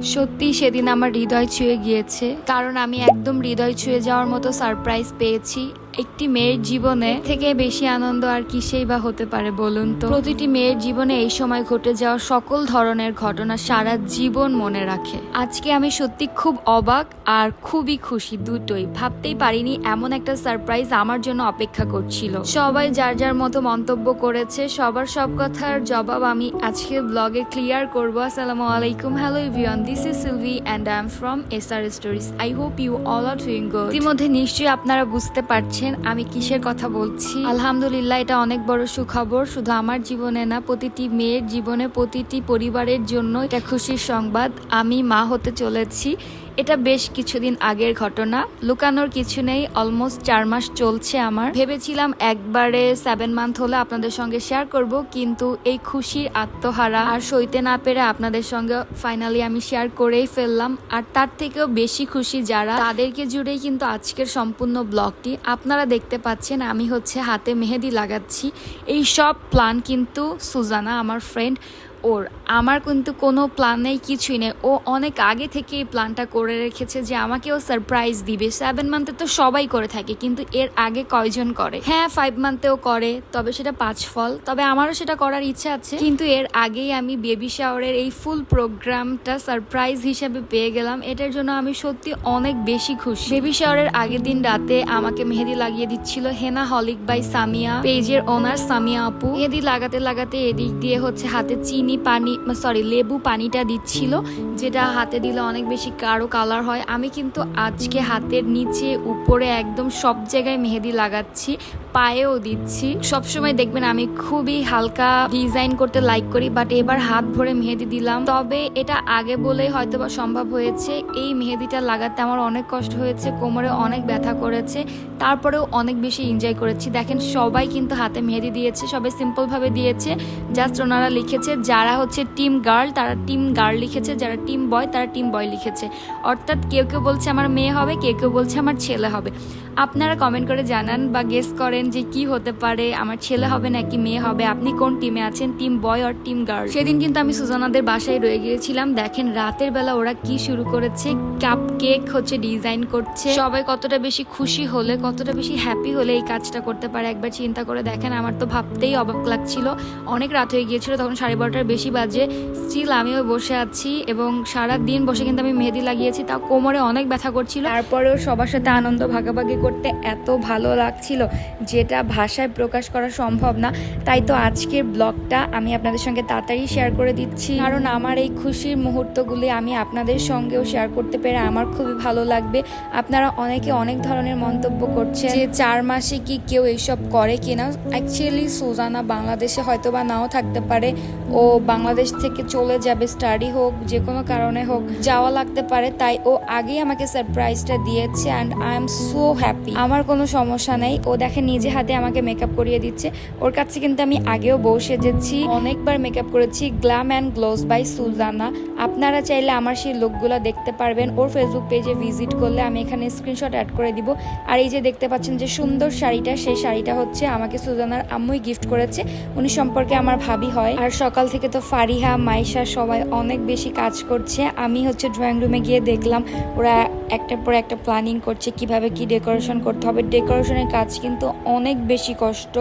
সত্যি সেদিন আমার হৃদয় ছুঁয়ে গিয়েছে, কারণ আমি একদম হৃদয় ছুঁয়ে যাওয়ার মতো সারপ্রাইজ পেয়েছি। একটি মেয়ের জীবনে থেকে বেশি আনন্দ আর কিসেই বা হতে পারে বলুন তো? প্রতিটি মেয়ের জীবনে এই সময় ঘটে যাওয়া সকল ধরনের ঘটনা সারা জীবন মনে রাখে। আজকে আমি সত্যি খুব অবাক আর খুবই খুশি দুটোই। ভাবতেই পারিনি এমন একটা সারপ্রাইজ আমার জন্য অপেক্ষা করছিল। সবাই যার যার মতো মন্তব্য করেছে, সবার সব কথার জবাব আমি আজকে ব্লগে ক্লিয়ার করব। আসসালামু আলাইকুম। Hello everyone this is Silvi and I am from S R stories I hope you all are ইতিমধ্যে নিশ্চয়ই আপনারা বুঝতে পারছেন আমি কিসের কথা বলছি? আলহামদুলিল্লাহ, এটা অনেক বড় সুখবর। শুধু আমার জীবনে না, প্রতিটি মেয়ের জীবনে, প্রতিটি পরিবারের জন্য এটা খুশির সংবাদ। আমি মা হতে চলেছি। এটা বেশ কিছুদিন আগের ঘটনা। লুকানোর কিছু নেই অলমোস্ট চার মাস চলছে আমার। ভেবেছিলাম একবারে সেভেন মান্থ হলে আপনাদের সঙ্গে শেয়ার করব, কিন্তু এই খুশির আত্মহারা আর সইতে না পেরে আপনাদের সঙ্গে ফাইনালি আমি শেয়ার করেই ফেললাম। আর তার থেকেও বেশি খুশি যারা, তাদেরকে জুড়েই কিন্তু আজকের সম্পূর্ণ ব্লগটি আপনারা দেখতে পাচ্ছেন, আমি হচ্ছে হাতে মেহেদি লাগাচ্ছি। এই সব প্ল্যান কিন্তু সুজানা, আমার ফ্রেন্ড ওর, আমার কিন্তু কোনো প্ল্যান নেই, কিছুই নেই। ও অনেক আগে থেকে এই প্ল্যানটা করে রেখেছে যে আমাকেও সারপ্রাইজ দিবে। সেভেন মান্থে তো সবাই করে থাকে, কিন্তু এর আগে কয়জন করে? হ্যাঁ ফাইভ মান্থেও করে, তবে সেটা পাঁচ ফল। তবে আমারও সেটা করার ইচ্ছা আছে। কিন্তু এর আগেই আমি বেবি শাওয়ারের এই ফুল প্রোগ্রামটা সারপ্রাইজ হিসেবে পেয়ে গেলাম। এটার জন্য আমি সত্যি অনেক বেশি খুশি। বেবি শাওয়ারের আগের দিন রাতে আমাকে মেহেদি লাগিয়ে দিচ্ছিল হেনা হলিক বাই সামিয়া। পেজের ওনার সামিয়া আপু। মেহেদি লাগাতে লাগাতে এদিক দিয়ে হচ্ছে হাতে চিনি পানি সরি লেবু পানিটা দিচ্ছিল, যেটা হাতে দিলে অনেক বেশি কারও কালার হয়। আমি কিন্তু আজকে হাতের নিচে, উপরে একদম সব জায়গায় মেহেদি লাগাচ্ছি। পায়েও দিচ্ছি। সবসময় দেখবেন আমি খুবই হালকা ডিজাইন করতে লাইক করি বাট এবার হাত ভরে মেহেদি দিলাম। তবে এটা আগে বলেই হয়তো বা সম্ভব হয়েছে। এই মেহেদিটা লাগাতে আমার অনেক কষ্ট হয়েছে, কোমরে অনেক ব্যথা করেছে, তারপরেও অনেক বেশি এনজয় করেছি। দেখেন, সবাই কিন্তু হাতে মেহেদি দিয়েছে, সবাই সিম্পল ভাবে দিয়েছে। জাস্ট ওনারা লিখেছে, যারা হচ্ছে টিম গার্ল তারা টিম গার্ল লিখেছে, যারা টিম বয় তারা টিম বয় লিখেছে। অর্থাৎ কেউ কেউ বলছে আমার মেয়ে হবে, কেউ কেউ বলছে আমার ছেলে হবে। আপনারা কমেন্ট করে জানান বা গেস করেন যে কি হতে পারে, আমার ছেলে হবে নাকি মেয়ে হবে, আপনি কোন টিমে আছেন টিম বয় আর টিম গার্ল সেদিন কিন্তু আমি সুজানাদের বাসায় রয়ে গিয়েছিলাম। দেখেন রাতের বেলা ওরা কি শুরু করেছে কাপ কেক হচ্ছে ডিজাইন করছে। সবাই কতটা বেশি খুশি হলে, কতটা বেশি হ্যাপি হলে এই কাজটা করতে পারে, একবার চিন্তা করে দেখেন। আমার তো ভাবতেই অবাক লাগছিল। অনেক রাত হয়ে গিয়েছিল, তখন সাড়ে বারোটার বেশি বাজে। স্টিল আমিও বসে আছি এবং সারা দিন বসে কিন্তু আমি মেহেদি লাগিয়েছি, তাও কোমরে অনেক ব্যথা করছিল। তারপরেও সবার সাথে আনন্দ ভাগাভাগি করতে এত ভালো লাগছিল, যেটা ভাষায় প্রকাশ করা সম্ভব না। তাই তো আজকের ব্লগটা আমি আপনাদের সঙ্গে তাড়াতাড়ি শেয়ার করে দিচ্ছি। কারণ আমার এই খুশির মুহূর্তগুলি আমি আপনাদের সঙ্গেও শেয়ার করতে পেরে আমার খুবই ভালো লাগবে। আপনারা অনেকে অনেক ধরনের মন্তব্য করছে যে, চার মাসে কি কেউ এইসব করে কিনা? অ্যাকচুয়ালি সুজানা বাংলাদেশে হয়তো বা নাও থাকতে পারে। ও বাংলাদেশ থেকে চলে যাবে স্টাডি হোক, যে কোনো কারণে হোক, যাওয়া লাগতে পারে। তাই ও আগেই আমাকে সারপ্রাইজটা দিয়েছে and I am so happy আমার কোনো সমস্যা নেই। ও দেখে নিজে হাতে আমাকে মেকআপ করিয়ে দিচ্ছে। ওর কাছে কিন্তু আমি আগেও বউ সেজেছি, অনেকবার মেকআপ করেছি glam and glows by Sujana আপনারা চাইলে আমার সেই লুকগুলো দেখতে পারবেন। ওর ফেসবুক পেজে ভিজিট করলে আমি এখানে স্ক্রিনশট অ্যাড করে দিব। আর এই যে দেখতে পাচ্ছেন যে সুন্দর শাড়িটা, সেই শাড়িটা হচ্ছে আমাকে সুজানার আম্মুই গিফট করেছে। উনি সম্পর্কে আমার ভাবি হয়। আর সকাল থেকে তো ফারিহা, মাইশা সবাই অনেক বেশি কাজ করছে। আমি হচ্ছে ড্রয়িং রুমে গিয়ে দেখলাম, ওরা একটার পর একটা প্ল্যানিং করছে কীভাবে কি ডেকোরেশন করতে হবে। ডেকোরেশনের কাজ কিন্তু অনেক বেশি কষ্ট।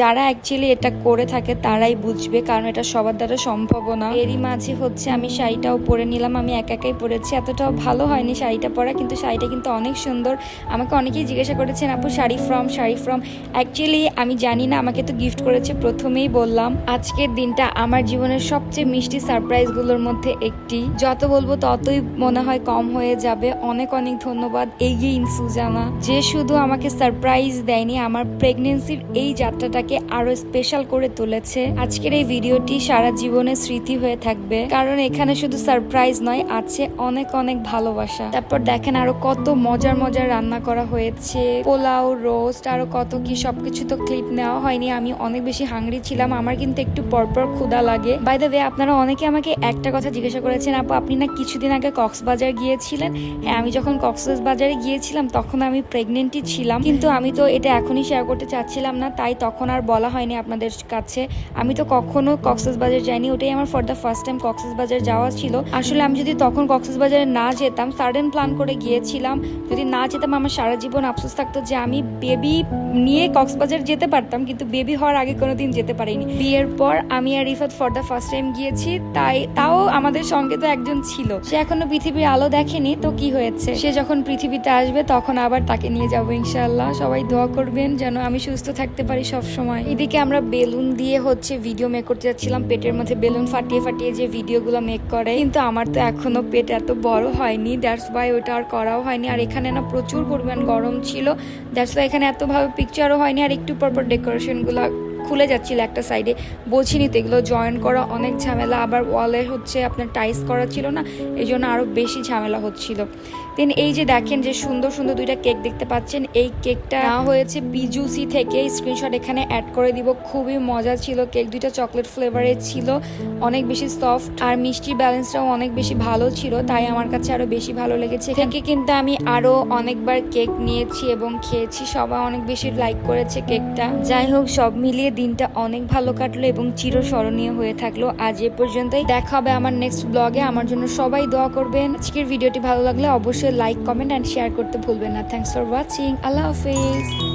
যারা অ্যাকচুয়ালি এটা করে থাকে তারাই বুঝবে, কারণ এটা সবার দ্বারা সম্ভব না। এরই মাঝে হচ্ছে আমি শাড়িটাও পরে নিলাম, আমি একা একাই পরেছি। এতটাও ভালো হয়নি শাড়িটা পরা, কিন্তু শাড়িটা কিন্তু অনেক সুন্দর। আমাকে অনেকেই জিজ্ঞাসা করেছেন, আপু, sari from sari from actually আমি জানি না, আমাকে তো গিফট করেছে, প্রথমেই বললাম। আজকের দিনটা আমার জীবনের সবচেয়ে মিষ্টি সারপ্রাইজগুলোর মধ্যে একটি। যত বলব ততই মনে হয় কম হয়ে যাবে। অনেক অনেক ধন্যবাদ। এগিয়ে সুজানা যে শুধু আমাকে সারপ্রাইজ দেয়নি, আমার প্রেগনেন্সির এই যাত্রাটাকে আরও স্পেশাল করে তুলেছে। আজকের এই ভিডিওটি সারা জীবনে স্মৃতি হয়ে থাকবে, কারণ এখানে শুধু সারপ্রাইজ নয়, আছে অনেক অনেক ভালোবাসা। তারপর দেখেন আরও কত মজার মজার রান্না করা হয়েছে, পোলাও রোস্ট আরও কত কি, সবকিছু তো ক্লিপ নেওয়া হয়নি, আমি অনেক বেশি হাংরি ছিলাম, আমার কিন্তু একটু পরপর ক্ষুদা লাগে। বাই দ্য ওয়ে আপনারা অনেকে আমাকে একটা কথা জিজ্ঞাসা করেছেন, আপু, আপনি না কিছুদিন আগে কক্সবাজার গিয়েছিলেন? হ্যাঁ আমি যখন কক্সবাজারে গিয়েছিলাম, তখন আমি প্রেগনেন্টই ছিলাম। কিন্তু আমি তো এটা এখনই শেয়ার করতে চাচ্ছিলাম না, তাই তখন আর বলা হয়নি আপনাদের কাছে। আমি তো কখনো কক্সবাজার যাইনি, ওটাই আমার for the first time Cox's Bazar যাওয়া ছিল। আসলে আমি যদি তখন কক্সবাজারে না যেতাম সাডেন প্ল্যান করে গিয়েছিলাম। যদি না যেতাম, আমার সারা জীবন আফসোস থাকতো যে আমি বেবি নিয়ে কক্সবাজার যেতে পারতাম, কিন্তু বেবি হওয়ার আগে কোনোদিন যেতে পারিনি। বিয়ের পর আমি আর Rifat for the first time গিয়েছি, তাই তাও আমাদের সঙ্গে তো একজন ছিল। সে এখনও পৃথিবীর আলো দেখেনি, তো কি হয়েছে? সে যখন পৃথিবীতে আসবে, তখন আবার তাকে নিয়ে যাব ইনশাআল্লাহ। সবাই দোয়া করবেন যেন আমি সুস্থ থাকতে পারি সব সময় এদিকে আমরা বেলুন দিয়ে হচ্ছে ভিডিও মেক করতে যাচ্ছিলাম। পেটের মধ্যে বেলুন ফাটিয়ে ফাটিয়ে যে ভিডিওগুলো মেক করে। কিন্তু আমার তো এখনও পেট এত বড় হয়নি। দ্যাটস ওয়াই ওটা আর করাও হয়নি। আর এখানে না প্রচুর পরিমাণ গরম ছিল। দ্যাটস ওয়াই এখানে এতভাবে পিকচারও হয়নি। আর একটু পরপর ডেকোরেশনগুলো খুলে যাচ্ছিল একটা সাইডে বলছিনি তো এগুলো জয়েন করা অনেক ঝামেলা। আবার ওয়ালে হচ্ছে আপনার টাইস করা ছিল না। এই জন্য আরও বেশি ঝামেলা হচ্ছিল। দেন এই যে দেখেন যে সুন্দর সুন্দর দুইটা কেক দেখতে পাচ্ছেন, এই কেকটা হয়েছে বিজুসি থেকে। স্ক্রিনশট এখানে অ্যাড করে দিব। খুবই মজা ছিল কেক দুইটা চকলেট ফ্লেভারের ছিল। অনেক বেশি সফট আর মিষ্টির ব্যালেন্সটাও অনেক বেশি ভালো ছিল, তাই আমার কাছে আরও বেশি ভালো লেগেছে। থেকে কিন্তু আমি আরও অনেকবার কেক নিয়েছি এবং খেয়েছি। সবাই অনেক বেশি লাইক করেছে কেকটা যাই হোক, সব মিলিয়ে দিনটা অনেক ভালো কাটলো এবং চিরস্মরণীয় হয়ে থাকল। আজ এ পর্যন্তই। দেখা হবে আমার নেক্সট ব্লগে আমার জন্য সবাই দোয়া করবেন। আজকের ভিডিওটি ভালো লাগলে অবশ্যই লাইক কমেন্ট অ্যান্ড শেয়ার করতে ভুলবেন না। থ্যাংকস ফর ওয়াচিং আল্লাহ হাফিজ।